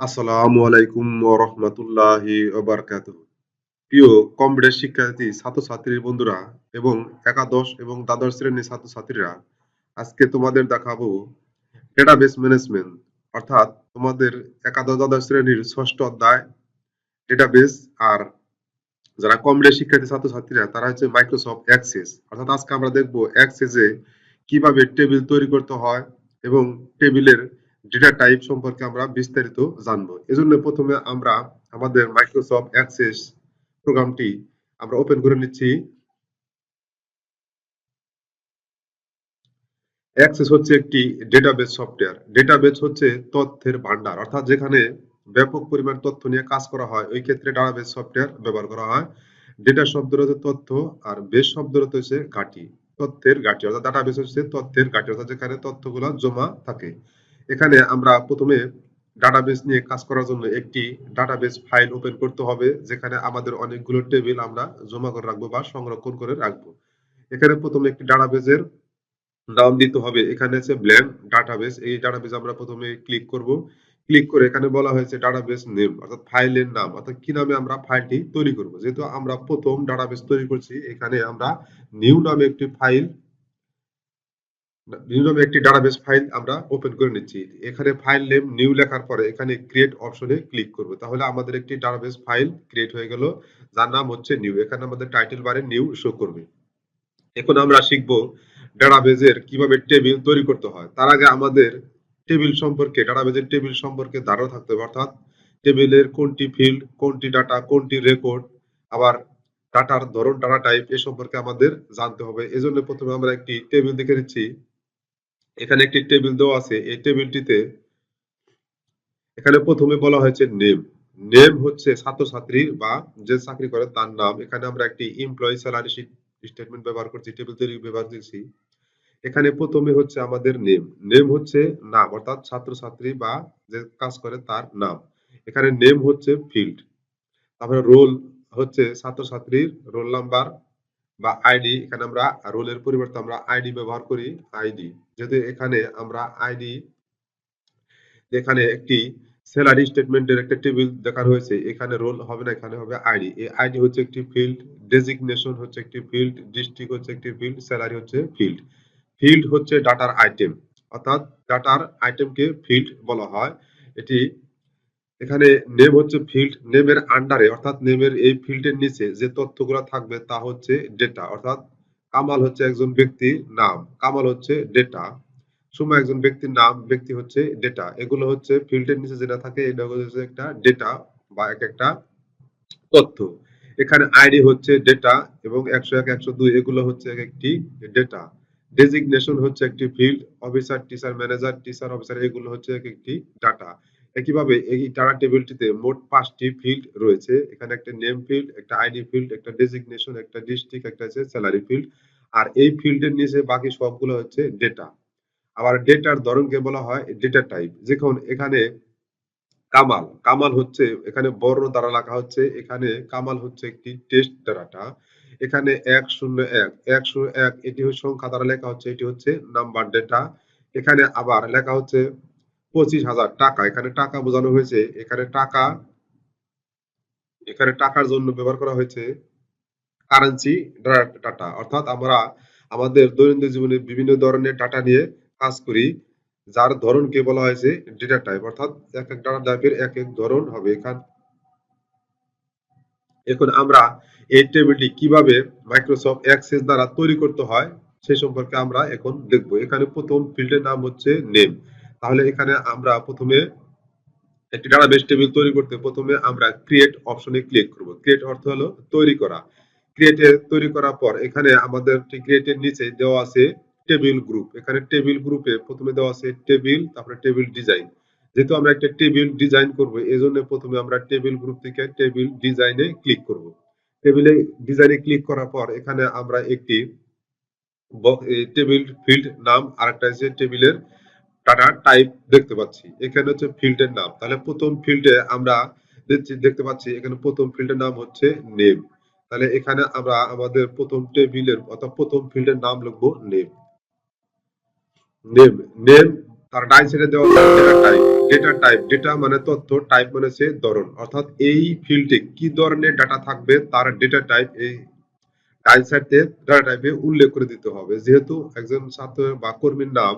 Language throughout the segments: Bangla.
আসসালামু আলাইকুম রাহমাতুল্লাহি ওয়া বারাকাতুহু। প্রিয় কম্পিউটার শিক্ষার্থী ছাত্রছাত্রী বন্ধুরা এবং একাদশ এবং দ্বাদশ শ্রেণির ছাত্রছাত্রীরা, আজকে তোমাদের দেখাবো ডেটাবেস ম্যানেজমেন্ট অর্থাৎ তোমাদের একাদশ, দ্বাদশ শ্রেণির ষষ্ঠ অধ্যায় ডেটাবেস আর যারা কম্পিউটার শিক্ষার্থী, ছাত্রছাত্রীরা, তারা হচ্ছে মাইক্রোসফট অ্যাক্সেস অর্থাৎ আজকে আমরা দেখব অ্যাক্সেসে কীভাবে টেবিল তৈরি করতে হয় এবং টেবিলের ডেটা টাইপ সম্পর্কে আমরা বিস্তারিত জানব। এজন্য প্রথমে আমরা আমাদের মাইক্রোসফট অ্যাক্সেস প্রোগ্রামটি আমরা ওপেন করে নিচ্ছি। অ্যাক্সেস হচ্ছে একটি ডেটাবেস সফটওয়্যার ডেটাবেস হচ্ছে তথ্যের ভান্ডার। অর্থাৎ যেখানে ব্যাপক পরিমাণ তথ্য নিয়ে কাজ করা হয়, ওই ক্ষেত্রে ডাটাবেস সফটওয়্যার ব্যবহার করা হয়। ডেটা শব্দের হচ্ছে তথ্য আর বেস শব্দের হচ্ছে ঘাঁটি। তথ্যের ঘাঁটি। অর্থাৎ ডাটাবেস হচ্ছে তথ্যের ঘাঁটি। অর্থাৎ যেখানে তথ্যগুলো জমা থাকে। এখানে আমরা প্রথমে ডাটাবেস নিয়ে কাজ করার জন্য একটি ডাটাবেস ফাইল ওপেন করতে হবে, যেখানে আমাদের অনেকগুলো টেবিল আমরা জমা করে রাখব বা সংরক্ষণ করে রাখব। এখানে প্রথমে একটি ডাটাবেসের নাম দিতে হবে, এখানে আছে ব্ল্যাঙ্ক ডাটাবেস এই ডাটাবেস আমরা প্রথমে ক্লিক করব। ক্লিক করে এখানে বলা হয়েছে ডাটাবেস নেম অর্থাৎ ফাইলের নাম, অর্থাৎ কি নামে আমরা ফাইলটি তৈরি করব। যেহেতু আমরা প্রথম ডাটাবেস তৈরি করছি, এখানে আমরা নিউ নামে একটি ফাইল নিউ নামে একটি ডাটাবেস ফাইল আমরা ওপেন করে নিচ্ছি। এখানে ফাইল নেম নিউ লেখার পরে এখানে ক্রিয়েট অপশনে ক্লিক করব। তাহলে আমাদের একটি ডাটাবেস ফাইল ক্রিয়েট হয়ে গেল। যার নাম হচ্ছে নিউ এখানে আমাদের টাইটেল বারে নিউ শো করবে। এখন আমরা শিখব ডাটাবেজের কীভাবে টেবিল তৈরি করতে হয়। তার আগে আমাদের টেবিল সম্পর্কে ডাটাবেজের টেবিল সম্পর্কে ধারণা থাকতে হবে। অর্থাৎ টেবিলের কোনটি ফিল্ড কোনটি ডাটা কোনটি রেকর্ড আবার ডাটার ধরন ডাটা টাইপ এ সম্পর্কে আমাদের জানতে হবে। এজন্য প্রথমে আমরা একটি টেবিল দেখে নিচ্ছি। এখানে একটি টেবিল দেওয়া আছে। এই টেবিলটিতে এখানে প্রথমে বলা হয়েছে নেম নেম হচ্ছে ছাত্রছাত্রী বা যে চাকরি করে তার নাম। এখানে আমরা একটি এমপ্লয়ি স্যালারি স্টেটমেন্ট ব্যবহার করছি টেবিল তৈরি ব্যবহার করছি। এখানে প্রথমে হচ্ছে আমাদের নেম নেম হচ্ছে নাম, অর্থাৎ ছাত্রছাত্রী বা যে কাজ করে তার নাম। এখানে নেম হচ্ছে ফিল্ড তারপরে রোল হচ্ছে ছাত্রছাত্রীর রোল নাম্বার বা আইডি এখানে আমরা রোলের পরিবর্তে আমরা আইডি ব্যবহার করি আইডি যেহেতু এখানে আমরা আইডি এখানে একটি স্যালারি স্টেটমেন্টের একটা টেবিল দেখানো হয়েছে, এখানে রোল হবে না, এখানে হবে আইডি এই আইডি হচ্ছে একটি ফিল্ড ডেজিগনেশন হচ্ছে একটি ফিল্ড ডিস্ট্রিক্ট হচ্ছে একটি ফিল্ড স্যালারি হচ্ছে ফিল্ড ফিল্ড হচ্ছে ডাটার আইটেম অর্থাৎ ডাটার আইটেমকে ফিল্ড বলা হয়। এটি এখানে নেম হচ্ছে ফিল্ড নেমের আন্ডারে অর্থাৎ নেমের এই ফিল্ডের নিচে যে তথ্যগুলো থাকবে তা হচ্ছে ডেটা অর্থাৎ কামাল হচ্ছে একজন ব্যক্তির নাম, কামাল হচ্ছে ডেটা সুমা একজন ব্যক্তির নাম, ব্যক্তি হচ্ছে ডেটা এগুলো হচ্ছে ফিল্ডের নিচে যেটা থাকে, এটা হচ্ছে একটা ডেটা বা এক একটা তথ্য। এখানে আইডি হচ্ছে ডেটা এবং একশো এক, একশো দুই, এগুলো হচ্ছে এক একটি ডেটা ডেজিগনেশন হচ্ছে একটি field officer teacher manager teacher officer এগুলো হচ্ছে এক একটি ডাটা একইভাবে এই ডাটা টেবিলটিতে মোট পাঁচটি ফিল্ড রয়েছে। এখানে একটা নেম ফিল্ড একটা আইডি ফিল্ড একটা ডেজিগনেশন একটা ডিস্ট্রিক্ট একটা হচ্ছে স্যালারি ফিল্ড আর এই ফিল্ডের নিচে বাকি সবগুলো হচ্ছে ডেটা আবার ডেটার ধরনকে বলা হয় ডেটা টাইপ যখন এখানে কামাল কামাল হচ্ছে, এখানে বর্ণ দ্বারা লেখা হচ্ছে, এখানে কামাল হচ্ছে একটি টেস্ট ডাটা এখানে এক শূন্য এক এক শূন্য এক, এটি সংখ্যা দ্বারা লেখা হচ্ছে, এটি হচ্ছে নাম্বার ডেটা এখানে আবার লেখা হচ্ছে পঁচিশ হাজার টাকা। এখানে টাকা বোঝানো হয়েছে, এখানে টাকা, এখানে টাকার জন্য ব্যবহার করা হয়েছে কারেন্সি ডাটা অর্থাৎ আমরা আমাদের দৈনন্দিন জীবনে বিভিন্ন ধরনের ডাটা নিয়ে কাজ করি, যার ধরনকে বলা হয়েছে ডেটা টাইপ অর্থাৎ এক এক ডাটা টাইপের এক এক ধরন হবে এখান এখন আমরা এই টেবিলটি কীভাবে মাইক্রোসফট অ্যাক্সেস দ্বারা তৈরি করতে হয় সেই সম্পর্কে আমরা এখন দেখব। এখানে প্রথম ফিল্ডের নাম হচ্ছে নেম তাহলে এখানে আমরা প্রথমে একটি ডাটাবেস টেবিল তৈরি করতে, প্রথমে আমরা ক্রিয়েট অপশনে ক্লিক করব। ক্রিয়েট অর্থ হলো তৈরি করা। ক্রিয়েটে তৈরি করার পর এখানে আমাদের ক্রিয়েটের নিচে দেওয়া আছে টেবিল গ্রুপ এখানে টেবিল গ্রুপে প্রথমে দেওয়া আছে টেবিল তারপরে টেবিল ডিজাইন যেহেতু আমরা একটা টেবিল ডিজাইন করব এই জন্য প্রথমে আমরা টেবিল গ্রুপ থেকে টেবিল ডিজাইনে ক্লিক করব। টেবিলে ডিজাইনে ক্লিক করার পর এখানে আমরা একটি টেবিল ফিল্ড নাম আর একটা আছে টেবিলের ডাটা টাইপ দেখতে পাচ্ছি। এখানে হচ্ছে ফিল্ডের নাম। তাহলে প্রথম ফিল্ডে আমরা দেখতে পাচ্ছি এখানে প্রথম ফিল্ডের নাম হচ্ছে নেম তাহলে এখানে আমরা আমাদের প্রথম টেবিলের অর্থাৎ প্রথম ফিল্ডের নাম লিখব নেম নেম নেম তার ডান দেওয়া data type data type data মানে তথ্য টাইপ মানে হচ্ছে ধরন। অর্থাৎ এই ফিল্ডে কি ধরনের ডাটা থাকবে, তার ডেটা টাইপ এই ডান সাইডে ডাটা টাইপে উল্লেখ করে দিতে হবে। যেহেতু একজন ছাত্র বা কর্মীর নাম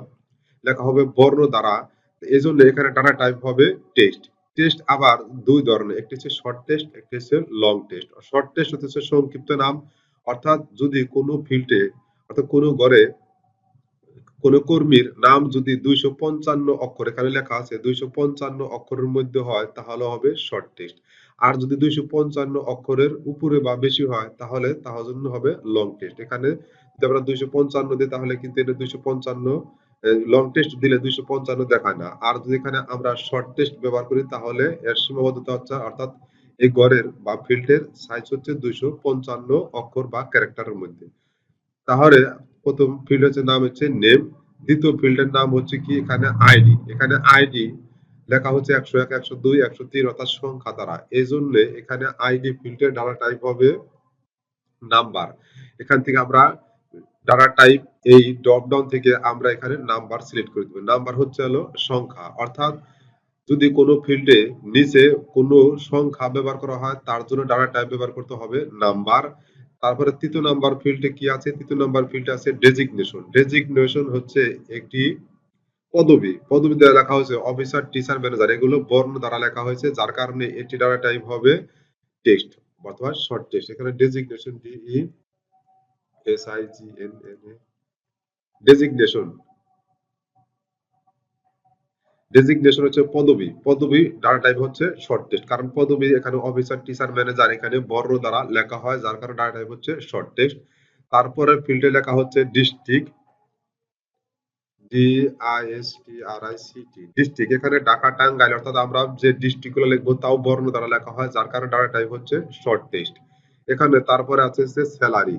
লেখা হবে বর্ণ দ্বারা। এই জন্য এখানে ডাটা টাইপ হবে টেক্সট টেস্ট আবার দুই ধরনের, একটি হচ্ছে শর্ট টেস্ট একটি হচ্ছে লং টেস্ট শর্ট টেস্ট হচ্ছে সংক্ষিপ্ত নাম। অর্থাৎ যদি কোনো ফিল্ডে অর্থাৎ কোনো ঘরে কোনো কর্মীর নাম যদি দুইশো পঞ্চান্ন অক্ষর, এখানে লেখা আছে দুইশো পঞ্চান্ন অক্ষরের মধ্যে হয়, তাহলে হবে শর্ট টেস্ট আর যদি দুইশো পঞ্চান্ন অক্ষরের উপরে বা বেশি হয়, তাহলে তাহলে জন্য হবে লং টেস্ট এখানে যদি আমরা দুইশো পঞ্চান্ন দিই, তাহলে কিন্তু এটা দুইশো পঞ্চান্ন লং টেস্ট দিলে দুইশো পঞ্চান্ন দেখায় না। আর যদি এখানে আমরা শর্ট টেস্ট ব্যবহার করি, তাহলে এর সীমাবদ্ধতা হচ্ছে, অর্থাৎ এই গড়ের বা ফিল্ডের সাইজ হচ্ছে দুইশো পঞ্চান্ন অক্ষর বা ক্যারেক্টারের মধ্যে। তাহলে প্রথম ফিল্ড হচ্ছে নাম হচ্ছে নেম দ্বিতীয় ফিল্ডের নাম হচ্ছে কি? এখানে আইডি এখানে আইডি লেখা হচ্ছে একশো এক, একশো দুই, একশো তিন, অর্থাৎ সংখ্যা দ্বারা। এই জন্য এখানে আইডি ফিল্ডের ডাটা টাইপ হবে নাম্বার এখান থেকে আমরা ডাটা টাইপ এই ড্রপ ডাউন থেকে আমরা এখানে নাম্বার সিলেক্ট করে দেবো। নাম্বার হচ্ছে হলো সংখ্যা। অর্থাৎ যদি কোনো ফিল্ডে নিচে কোনো সংখ্যা ব্যবহার করা হয়, তার জন্য ডাটা টাইপ ব্যবহার করতে হবে নাম্বার তারপরে তৃতীয় নাম্বার ফিল্ডে কি আছে? তৃতীয় নাম্বার ফিল্ডে আছে ডেজিগনেশন ডেজিগনেশন হচ্ছে একটি পদবি। পদবি দ্বারা লেখা হয়েছে অফিসার টিচার ম্যানেজার এগুলো বর্ণ দ্বারা লেখা হয়েছে, যার কারণে এটি ডাটা টাইপ হবে টেক্সট অথবা শর্ট টেক্সট এখানে designation D A designation designation হচ্ছে পদবি। পদবি ডাটা টাইপ হচ্ছে শর্ট টেক্সট কারণ পদবি এখানে অফিসার টিচার ম্যানেজার এখানে বর্ণ দ্বারা লেখা হয়, যার কারণে ডাটা টাইপ হচ্ছে শর্ট টেক্সট তারপরে ফিল্ডে লেখা হচ্ছে district D I S T R I C T district এখানে ঢাকা, টাঙ্গাইল, অর্থাৎ আমরা যে ডিস্ট্রিক্টগুলো লিখব তাও বর্ণ দ্বারা লেখা হয়, যার কারণে ডাটা টাইপ হচ্ছে শর্ট টেক্সট এখানে তারপরে আছে স্যালারি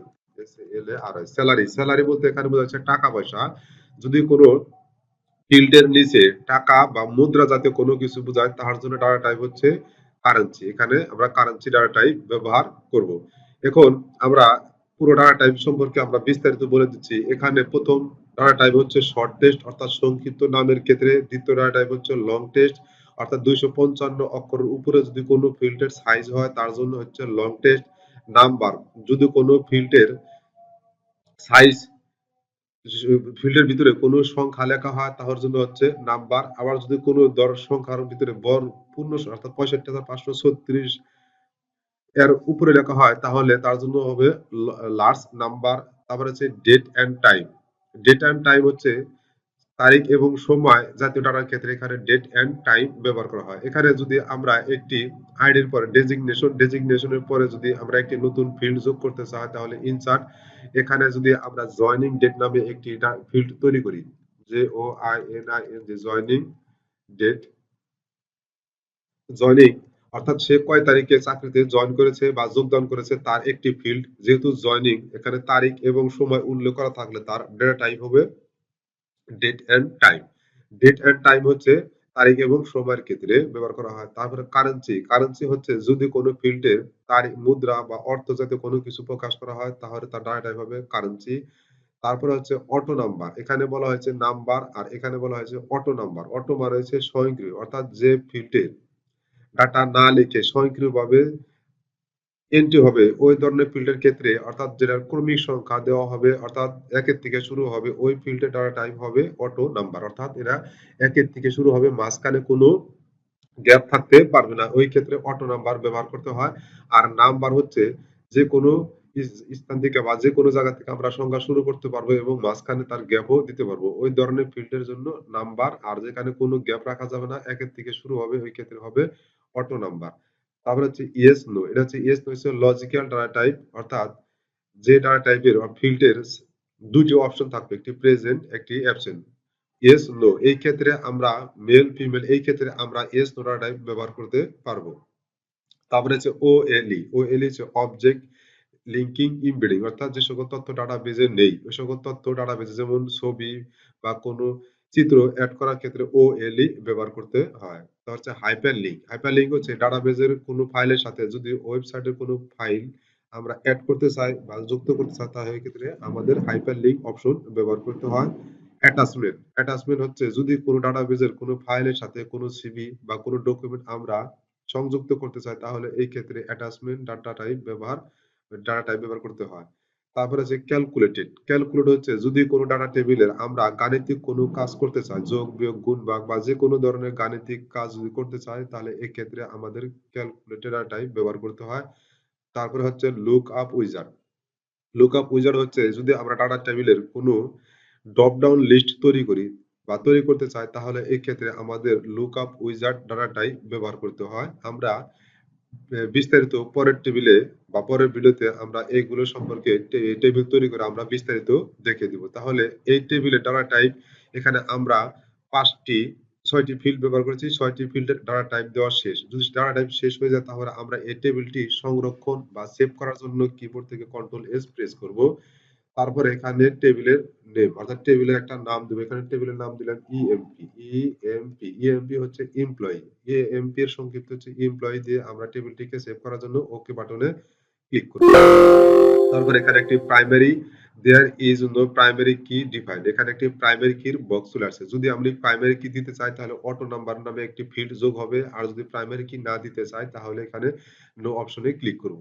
বিস্তারিত বলে দিচ্ছি। এখানে প্রথম ডাটা টাইপ হচ্ছে শর্ট টেস্ট অর্থাৎ সংক্ষিপ্ত নামের ক্ষেত্রে। দ্বিতীয় ডাটা টাইপ হচ্ছে লং টেস্ট অর্থাৎ দুইশো পঞ্চান্ন অক্ষরের উপরে যদি কোনো ফিল্ডের সাইজ হয়, তার জন্য হচ্ছে লং টেস্ট নাম্বার যদি কোনো ফিল্ডের সাইজ ফিল্ডের ভিতরে কোনো সংখ্যা লেখা হয়, তাহার জন্য হচ্ছে নাম্বার আবার যদি কোনো দর সংখ্যার ভিতরে বর, পূর্ণ অর্থাৎ পঁয়ষট্টি হাজার পাঁচশো ছত্রিশ এর উপরে লেখা হয়, তাহলে তার জন্য হবে লার্জ নাম্বার তারপরে হচ্ছে date and time date and time হচ্ছে তারিখ এবং সময় জাতীয় ডাটার ক্ষেত্রে এখানে ডেট অ্যান্ড টাইম ব্যবহার করা হয়। এখানে যদি আমরা একটি আইডির পরে ডেজিগনেশন ডেজিগনেশনের পরে যদি আমরা একটি নতুন ফিল্ড যোগ করতে চাই, তাহলে ইনসার্ট এখানে যদি আমরা জয়নিং ডেট নামে একটি ফিল্ড তৈরি করি J O I N I N যে জয়নিং ডেট জয়নিং অর্থাৎ সে কয় তারিখে চাকরিতে জয়েন করেছে বা যোগদান করেছে, তার একটি ফিল্ড যেহেতু জয়নিং এখানে তারিখ এবং সময় উল্লেখ করা থাকলে তার ডেটা টাইপ হবে date and time date and time হচ্ছে তারিখ এবং সময়ের ক্ষেত্রে ব্যবহার করা হয়। তারপরে কারেন্সি কারেন্সি হচ্ছে যদি কোনো ফিল্ডের তারিখ মুদ্রা বা অর্থ যাতে কোনো কিছু প্রকাশ করা হয়, তাহলে তার ডাটা টাইপ হবে কারেন্সি তারপরে হচ্ছে অটো নাম্বার এখানে বলা হয়েছে নাম্বার আর এখানে বলা হয়েছে অটো নাম্বার অটো মানে হচ্ছে স্বয়ংক্রিয়, অর্থাৎ যে ফিল্ডের ডাটা না লিখে স্বয়ংক্রিয়ভাবে এন্ট্রি হবে, ওই ধরনের ফিল্ডের ক্ষেত্রে অর্থাৎ যেটার ক্রমিক সংখ্যা দেওয়া হবে, অর্থাৎ একের থেকে শুরু হবে, ওই ফিল্ডের ডাটা টাইপ হবে অটো নাম্বার অর্থাৎ এরা একের থেকে শুরু হবে, মাঝখানে কোনো গ্যাপ থাকতে পারবে না। ওই ক্ষেত্রে অটো নাম্বার ব্যবহার করতে হয়। আর নাম্বার হচ্ছে যে কোনো স্থান থেকে বা যে কোনো জায়গা থেকে আমরা সংখ্যা শুরু করতে পারব এবং মাঝখানে তার গ্যাপও দিতে পারব। ওই ধরনের ফিল্ডের জন্য নাম্বার আর যেখানে কোনো গ্যাপ রাখা যাবে না, একের থেকে শুরু হবে, ওই ক্ষেত্রে হবে অটো নাম্বার তারপরে হচ্ছে ইয়েস নো এটা হচ্ছে ইয়েস নো হচ্ছে লজিক্যাল ডাটা টাইপ অর্থাৎ যে ডাটা টাইপের ফিল্ডের দুটি অপশন থাকবে, একটি প্রেজেন্ট একটি অ্যাবসেন্ট ইয়েস নো এই ক্ষেত্রে আমরা মেল ফিমেল এই ক্ষেত্রে আমরা ইয়েস নো ডাটা টাইপ ব্যবহার করতে পারব। তারপরে হচ্ছে ও এল ই ও এল হচ্ছে অবজেক্ট লিঙ্কিং ইমবেডিং অর্থাৎ যে সকল তথ্য ডাটাবেজে নেই, ওই সকল তথ্য ডাটা বেজে যেমন ছবি বা কোনো চিত্র অ্যাড করার ক্ষেত্রে ও এল ই ব্যবহার করতে হয়। তা হচ্ছে হাইপার লিঙ্ক হাইপার লিঙ্ক হচ্ছে ডাটাবেজের কোনো ফাইলের সাথে যদি ওয়েবসাইটের কোনো ফাইল আমরা অ্যাড করতে চাই বা যুক্ত করতে চাই, তাহলে ক্ষেত্রে আমাদের হাইপার লিঙ্ক অপশন ব্যবহার করতে হয়। অ্যাটাচমেন্ট অ্যাটাচমেন্ট হচ্ছে যদি কোনো ডাটাবেজের কোনো ফাইলের সাথে কোনো সিভি বা কোনো ডকুমেন্ট আমরা সংযুক্ত করতে চাই, তাহলে এই ক্ষেত্রে অ্যাটাচমেন্ট ডাটা টাইপ ব্যবহার ডাটা টাইপ ব্যবহার করতে হয়। তারপরে আছে ক্যালকুলেটেড ক্যালকুলেট হচ্ছে যদি কোনো ডাটা টেবিলের আমরা গাণিতিক কোনো কাজ করতে চাই, যোগ, বিয়োগ, গুণ, ভাগ বা যে কোনো ধরনের গাণিতিক কাজ যদি করতে চাই, তাহলে এই ক্ষেত্রে আমাদের ক্যালকুলেটেড ডাটা টাইপ ব্যবহার করতে হয়। তারপরে হচ্ছে look up wizard look up wizard হচ্ছে যদি আমরা ডাটা টেবিলের কোনো ড্রপ ডাউন লিস্ট তৈরি করি বা তৈরি করতে চাই, তাহলে এই ক্ষেত্রে আমাদের look up wizard data type ব্যবহার করতে হয়। আমরা বিস্তারিত পরের টেবিলে বা পরের ভিডিওতে আমরা এইগুলো সম্পর্কে টেবিল তৈরি করে আমরা বিস্তারিত দেখে দিব। তাহলে এই টেবিলে ডাটা টাইপ, এখানে আমরা পাঁচটি, ছয়টি ফিল্ড ব্যবহার করেছি, ছয়টি ফিল্ডের ডাটা টাইপ দেওয়া শেষ। যদি ডাটা টাইপ শেষ হয়ে যায় তাহলে আমরা এই টেবিলটি সংরক্ষণ বা সেভ করার জন্য কিবোর্ড থেকে কন্ট্রোল এস প্রেস করব। তারপর এখানে টেবিলের নেম অর্থাৎ টেবিলের একটা নাম দেবো। এখানে টেবিলের নাম দিলাম ইএমপি ইএমপি ইএমপি হচ্ছে এমপ্লয়ি ইএমপি এর সংক্ষিপ্ত হচ্ছে এমপ্লয়ি দিয়ে আমরা টেবিলটিকে সেভ করার জন্য ওকে বাটনে ক্লিক করব তারপর এখানে একটি primary there is no primary key defined এখানে একটি প্রাইমারি কির বক্স চলে আসছে। যদি আমি প্রাইমারি কি দিতে চাই, তাহলে অটো নাম্বার নামে একটি ফিল্ড যোগ হবে। আর যদি প্রাইমারি কি না দিতে চাই, তাহলে এখানে নো অপশনে ক্লিক করব।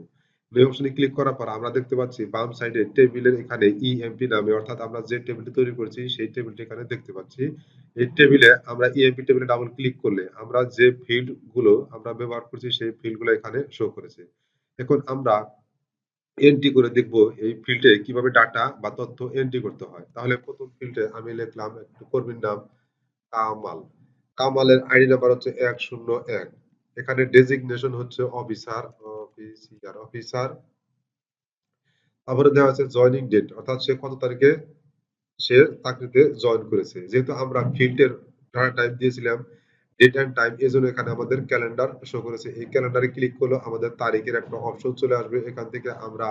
অপশনে ক্লিক করার পর আমরা দেখতে পাচ্ছি বাম সাইডে টেবিলের এখানে ইএমপি নামে, অর্থাৎ আমরা যে টেবিলটি তৈরি করেছি, সেই টেবিলটি এখানে দেখতে পাচ্ছি। এই টেবিলে আমরা ইএমপি টেবিলে ডাবল ক্লিক করলে আমরা যে ফিল্ডগুলো আমরা ব্যবহার করছি, সেই এখানে শো করেছে। এখন আমরা এন্ট্রি করে দেখব এই ফিল্ডে কীভাবে ডাটা বা তথ্য এন্ট্রি করতে হয়। তাহলে প্রথম ফিল্ডে আমি লিখলাম একটু কর্মীর নাম কামাল। কামালের আইডি নাম্বার হচ্ছে এক শূন্য এক। এখানে ডেজিগনেশন হচ্ছে অফিসার অফিসার অফিসার তারপরে দেওয়া আছে জয়নিং ডেট অর্থাৎ সে কত তারিখে সে চাকরিতে জয়েন করেছে। যেহেতু আমরা ফিল্ডের টাইপ দিয়েছিলাম ডেট এন্ড টাইম এই জন্য এখানে আমাদের ক্যালেন্ডার শো করেছে। এই ক্যালেন্ডারে ক্লিক করলে আমাদের তারিখের একটা অপশন চলে আসবে। এখান থেকে আমরা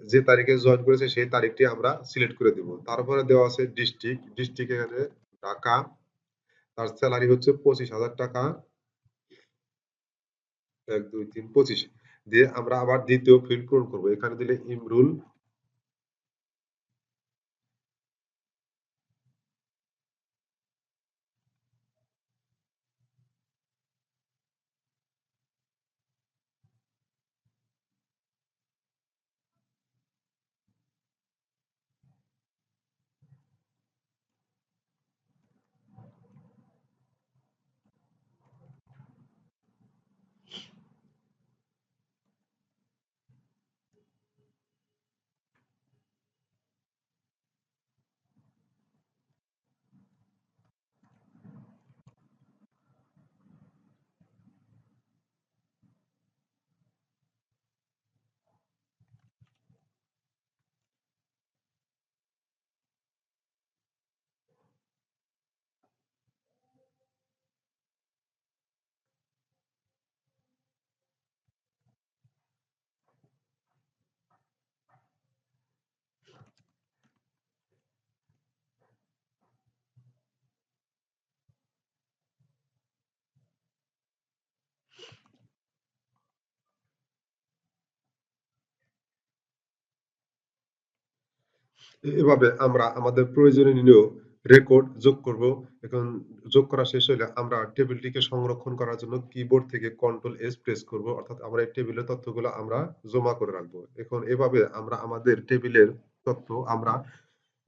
যে তারিখে জয়েন করেছে, সেই তারিখটি আমরা সিলেক্ট করে দিব। তারপরে দেওয়া আছে ডিস্ট্রিক্ট ডিস্ট্রিক্ট এখানে ঢাকা। তার স্যালারি হচ্ছে পঁচিশ হাজার টাকা। এক, দুই, তিন, পঁচিশ। দিয়ে আমরা আবার দ্বিতীয় ফিল্ড পূরণ করব। এখানে দিলে ইমরুল এভাবে আমরা আমাদের প্রয়োজনীয় রেকর্ড যোগ করব। এখন যোগ করা শেষ হলে আমরা টেবিলটিকে সংরক্ষণ করার জন্য কিবোর্ড থেকে কন্ট্রোল এস প্রেস করব। অর্থাৎ আমরা এই টেবিলের তথ্যগুলো আমরা জমা করে রাখব। এখন এভাবে আমরা আমাদের টেবিলের তথ্য আমরা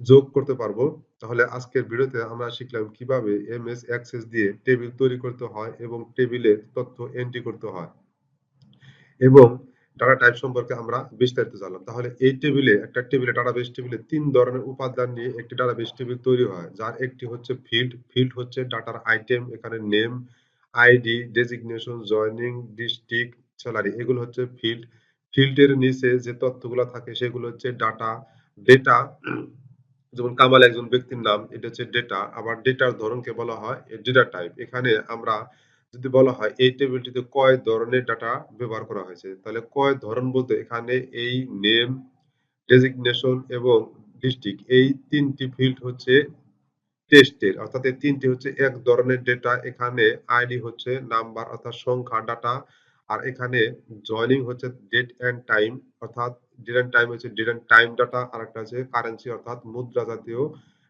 যোগ করতে পারব। তাহলে আজকের ভিডিওতে আমরা শিখলাম কীভাবে এম এমএস অ্যাক্সেস দিয়ে টেবিল তৈরি করতে হয় এবং টেবিলের তথ্য এন্ট্রি করতে হয়। এবং ডাটা টাইপ সম্পর্কে আমরা বিস্তারিত জানলাম। তাহলে এই টেবিলে একটা টেবিলে ডাটাবেস টেবিলে তিন ধরনের উপাদান নিয়ে একটি ডাটাবেস টেবিল তৈরি হয়। যার একটি হচ্ছে ফিল্ড ফিল্ড হচ্ছে ডাটার আইটেম এখানে name ID designation joining district salary এগুলো হচ্ছে ফিল্ড ফিল্ডের নিচে যে তথ্যগুলো থাকে, সেগুলো হচ্ছে ডাটা ডেটা যেমন কামাল একজন ব্যক্তির নাম, এটা হচ্ছে ডেটা আবার ডেটার ধরনকে বলা হয় ডেটা টাইপ এখানে আমরা যদি বলা হয়, এই টেবিলটিতে কয় ধরনের ডাটা ব্যবহার করা হয়েছে? তাহলে কয় ধরন বলতে এখানে এই নেম ডেজিগনেশন এবং ডিস্ট্রিক্ট এই তিনটি ফিল্ড হচ্ছে টেস্টের অর্থাৎ এই তিনটি হচ্ছে এক ধরনের ডেটা এখানে আইডি হচ্ছে নাম্বার অর্থাৎ সংখ্যা ডাটা আর এখানে জয়নিং হচ্ছে ডেট এন্ড টাইম অর্থাৎ ডেট এন্ড টাইম হচ্ছে ডেট এন্ড টাইম ডাটা আর একটা হচ্ছে কারেন্সি অর্থাৎ মুদ্রা জাতীয়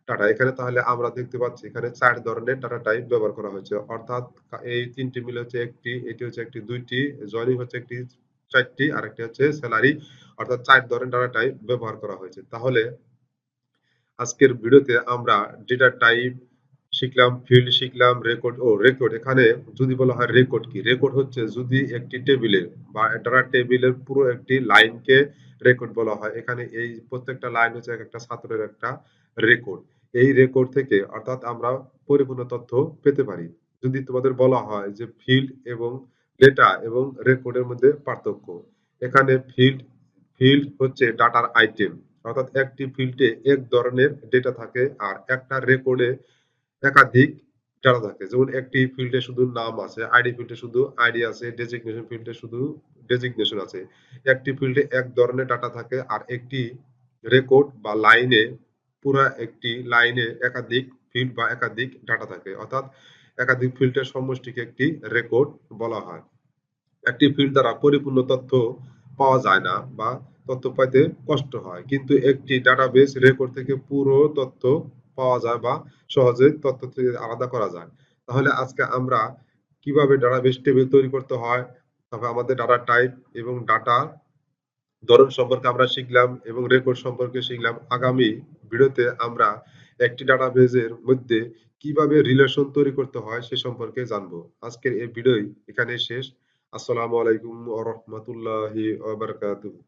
ডাটা এখানে তাহলে আমরা দেখতে পাচ্ছি এখানে চার ধরনের টাটা টাইপ ব্যবহার করা হয়েছে। অর্থাৎ এই ৩ টি মিলে হচ্ছে ১ টি, এটি হচ্ছে একটি ২ টি, জয়েনিং হচ্ছে একটি ৪ টি, আরেকটি হচ্ছে সেলারি অর্থাৎ ৪ ধরনের ডাটা টাইপ ব্যবহার করা হয়েছে। তাহলে আজকের ভিডিওতে আমরা ডেটা টাইপ শিখলাম, ফিল্ড শিখলাম, রেকর্ড ও রেকর্ড এখানে যদি বলা হয় রেকর্ড কি? রেকর্ড হচ্ছে যদি একটি টেবিলে বা ডাটা টেবিলের পুরো একটি লাইনকে রেকর্ড বলা হয়। এখানে এই প্রত্যেকটা লাইন হচ্ছে একেকটা ছাত্রের একটা রেকর্ড। এই রেকর্ড থেকে অর্থাৎ আমরা পরিপূর্ণ তথ্য পেতে পারি। যদি তোমাদের বলা হয় যে ফিল্ড এবং ডেটা এবং রেকর্ডের মধ্যে পার্থক্য। এখানে ফিল্ড ফিল্ড হচ্ছে ডাটার আইটেম। অর্থাৎ একটি ফিল্ডে এক ধরনের ডেটা থাকে আর একটা রেকর্ডে একাধিক ডাটা থাকে। যেমন একটি ফিল্ডে শুধু নাম আছে, আইডি ফিল্ডে শুধু আইডি আছে, ডেজিগনেশন ফিল্ডে শুধু ডেজিগনেশন আছে। একটি ফিল্ডে এক ধরনের ডাটা থাকে আর একটি রেকর্ড বা লাইনে পুরা একটি লাইনে একাধিক ফিল্ড বা একাধিক ডাটা থাকে। অর্থাৎ একাধিক ফিল্ডের সমষ্টিকে একটি রেকর্ড বলা হয়। একটি ফিল্ড দ্বারা পরিপূর্ণ তথ্য পাওয়া যায় না বা তথ্য পাইতে কষ্ট হয়। কিন্তু একটি ডাটাবেস রেকর্ড থেকে পুরো তথ্য পাওয়া যায় বা সহজে তথ্য থেকে আলাদা করা যায়। তাহলে আজকে আমরা কীভাবে ডাটাবেস টেবিল তৈরি করতে হয়, তারপর আমাদের ডাটা টাইপ এবং ডাটা ধরন সম্পর্কে আমরা শিখলাম এবং রেকর্ড সম্পর্কে শিখলাম। আগামী ভিডিওতে আমরা একটি ডাটাবেজের মধ্যে কীভাবে রিলেশন তৈরি করতে হয় সে সম্পর্কে জানব আজকের এই ভিডিওই এখানে শেষ। আসসালামু আলাইকুম ওয়া রাহমাতুল্লাহি ওয়া বারাকাতুহু।